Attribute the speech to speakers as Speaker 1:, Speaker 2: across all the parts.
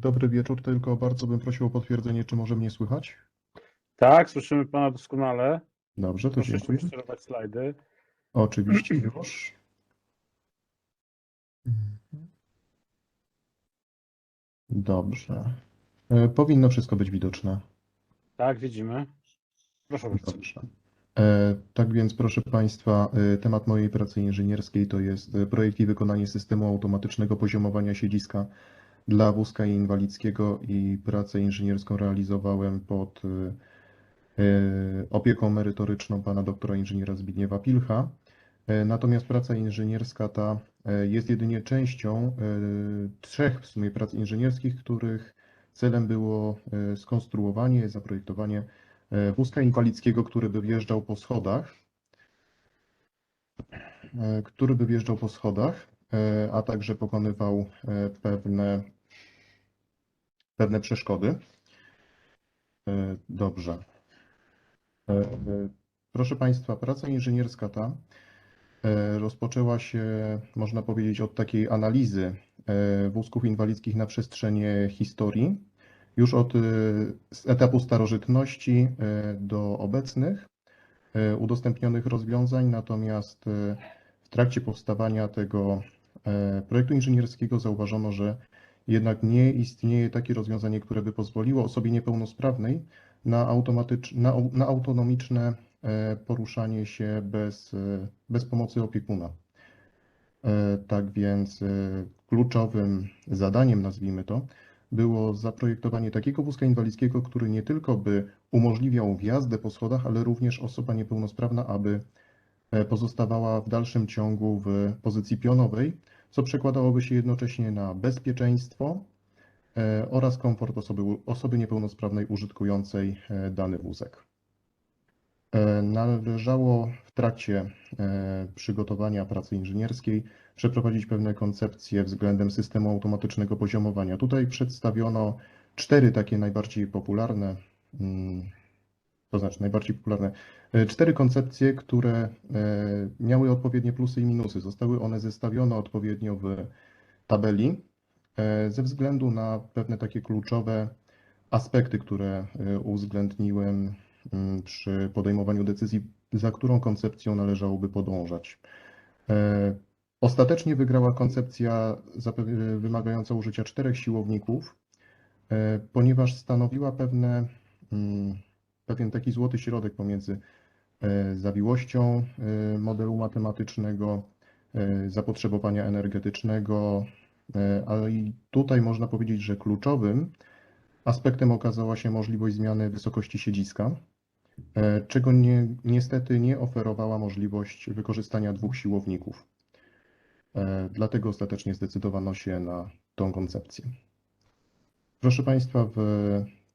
Speaker 1: Dobry wieczór, tylko bardzo bym prosił o potwierdzenie, czy może mnie słychać?
Speaker 2: Tak, słyszymy pana doskonale.
Speaker 1: Dobrze, to
Speaker 2: Proszę
Speaker 1: dziękuję.
Speaker 2: jeszcze sterować slajdy.
Speaker 1: Oczywiście już. Dobrze. E, Powinno wszystko być widoczne.
Speaker 2: Tak, widzimy. Proszę bardzo.
Speaker 1: Dobrze. E, Tak więc, proszę Państwa, e, temat mojej pracy inżynierskiej to jest projekt i wykonanie systemu automatycznego poziomowania siedziska dla wózka inwalidzkiego i pracę inżynierską realizowałem pod e, e, opieką merytoryczną pana doktora inżyniera Zbigniewa Pilcha. E, Natomiast praca inżynierska ta jest jedynie częścią trzech w sumie prac inżynierskich, których celem było skonstruowanie, zaprojektowanie wózka inwalidzkiego, który by wjeżdżał po schodach, który by wjeżdżał po schodach, a także pokonywał pewne, pewne przeszkody. E, Dobrze. E, e, Proszę Państwa, praca inżynierska ta rozpoczęła się, można powiedzieć, od takiej analizy wózków inwalidzkich na przestrzeni historii, już od etapu starożytności do obecnych udostępnionych rozwiązań, natomiast w trakcie powstawania tego projektu inżynierskiego zauważono, że jednak nie istnieje takie rozwiązanie, które by pozwoliło osobie niepełnosprawnej na, automatycz, na, na autonomiczne e, poruszanie się bez, e, bez pomocy opiekuna. E, Tak więc kluczowym zadaniem, nazwijmy to, było zaprojektowanie takiego wózka inwalidzkiego, który nie tylko by umożliwiał wjazdę po schodach, ale również osoba niepełnosprawna, aby pozostawała w dalszym ciągu w pozycji pionowej, co przekładałoby się jednocześnie na bezpieczeństwo e, oraz komfort osoby, osoby niepełnosprawnej użytkującej e, dany wózek. E, Należało w trakcie przygotowania pracy inżynierskiej przeprowadzić pewne koncepcje względem systemu automatycznego poziomowania. Tutaj przedstawiono cztery takie najbardziej popularne, mm, to znaczy najbardziej popularne, e, cztery koncepcje, które e, miały odpowiednie plusy i minusy. Zostały one zestawione odpowiednio w tabeli e, ze względu na pewne takie kluczowe aspekty, które uwzględniłem mm, przy podejmowaniu decyzji, za którą koncepcją należałoby podążać. Ostatecznie wygrała koncepcja wymagająca użycia czterech siłowników, ponieważ stanowiła pewne, mm, pewien taki złoty środek pomiędzy e, zawiłością e, modelu matematycznego, e, zapotrzebowania energetycznego, ale i tutaj można powiedzieć, że kluczowym aspektem okazała się możliwość zmiany wysokości siedziska, czego nie, niestety nie oferowała możliwość wykorzystania dwóch siłowników. Dlatego ostatecznie zdecydowano się na tą koncepcję. Proszę Państwa, w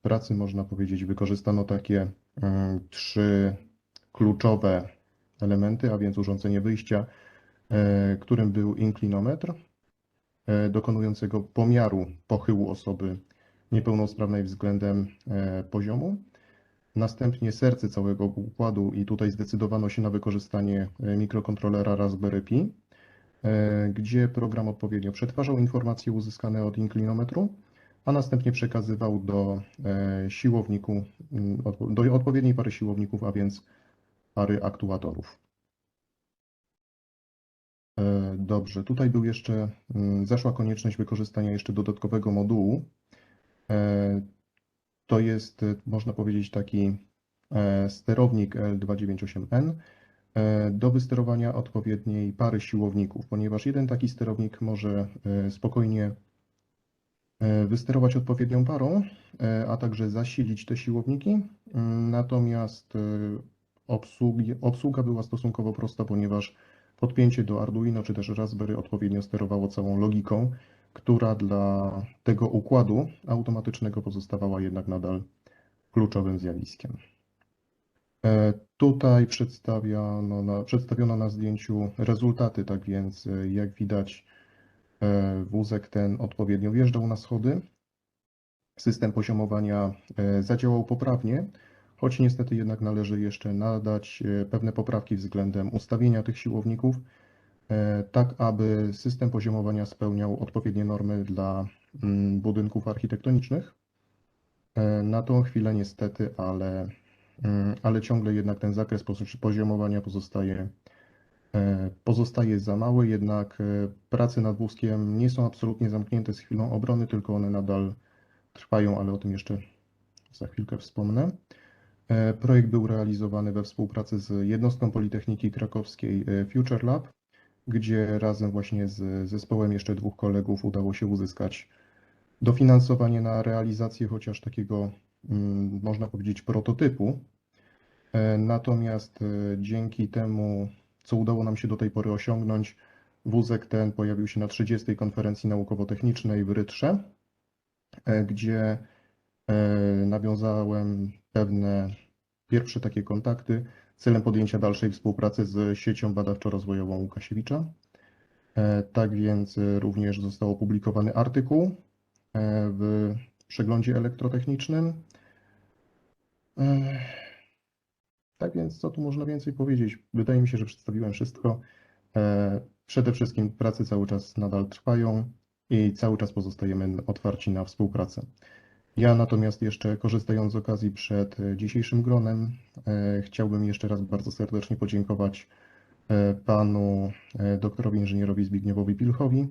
Speaker 1: pracy można powiedzieć wykorzystano takie mm, trzy kluczowe elementy, a więc urządzenie wyjścia, e, którym był inklinometr e, dokonującego pomiaru pochyłu osoby niepełnosprawnej względem e, poziomu. Następnie serce całego układu i tutaj zdecydowano się na wykorzystanie mikrokontrolera Raspberry Pi gdzie program odpowiednio przetwarzał informacje uzyskane od inklinometru, a następnie przekazywał do e, siłowniku, mm, do odpowiedniej pary siłowników, a więc pary aktuatorów. E, Dobrze, tutaj był jeszcze, mm, zaszła konieczność wykorzystania jeszcze dodatkowego modułu. E, To jest, można powiedzieć, taki sterownik L298N, e, do wysterowania odpowiedniej pary siłowników, ponieważ jeden taki sterownik może spokojnie wysterować odpowiednią parą, e, a także zasilić te siłowniki. Mm, Natomiast e, obsługa była stosunkowo prosta, ponieważ podpięcie do Arduino czy też Raspberry odpowiednio sterowało całą logiką, która dla tego układu automatycznego pozostawała jednak nadal kluczowym zjawiskiem. E, Tutaj przedstawiono na, przedstawiono na zdjęciu rezultaty, tak więc e, jak widać e, wózek ten odpowiednio wjeżdżał na schody. System poziomowania e, zadziałał poprawnie, choć niestety jednak należy jeszcze nadać e, pewne poprawki względem ustawienia tych siłowników, e, tak aby system poziomowania spełniał odpowiednie normy dla mm, budynków architektonicznych. E, Na tą chwilę niestety, ale, mm, ale ciągle jednak ten zakres poz- poziomowania pozostaje, e, pozostaje za mały, jednak e, prace nad wózkiem nie są absolutnie zamknięte z chwilą obrony, tylko one nadal trwają, ale o tym jeszcze za chwilkę wspomnę. E, Projekt był realizowany we współpracy z jednostką Politechniki Krakowskiej e, Future Lab, gdzie razem właśnie z zespołem jeszcze dwóch kolegów udało się uzyskać dofinansowanie na realizację chociaż takiego, mm, można powiedzieć, prototypu. E, Natomiast e, dzięki temu, co udało nam się do tej pory osiągnąć, wózek ten pojawił się na 30. konferencji naukowo-technicznej w Rytrze, e, gdzie e, nawiązałem pewne pierwsze takie kontakty celem podjęcia dalszej współpracy z siecią badawczo-rozwojową Łukasiewicza. E, Tak więc również został opublikowany artykuł w przeglądzie elektrotechnicznym. Tak więc co tu można więcej powiedzieć? Wydaje mi się, że przedstawiłem wszystko. E, Przede wszystkim prace cały czas nadal trwają i cały czas pozostajemy otwarci na współpracę. Ja natomiast jeszcze korzystając z okazji przed dzisiejszym gronem, e, chciałbym jeszcze raz bardzo serdecznie podziękować e, panu doktorowi inżynierowi Zbigniewowi Pilchowi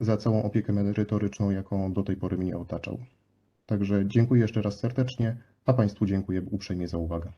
Speaker 1: za całą opiekę merytoryczną, jaką do tej pory mnie otaczał. Także dziękuję jeszcze raz serdecznie, a Państwu dziękuję uprzejmie za uwagę.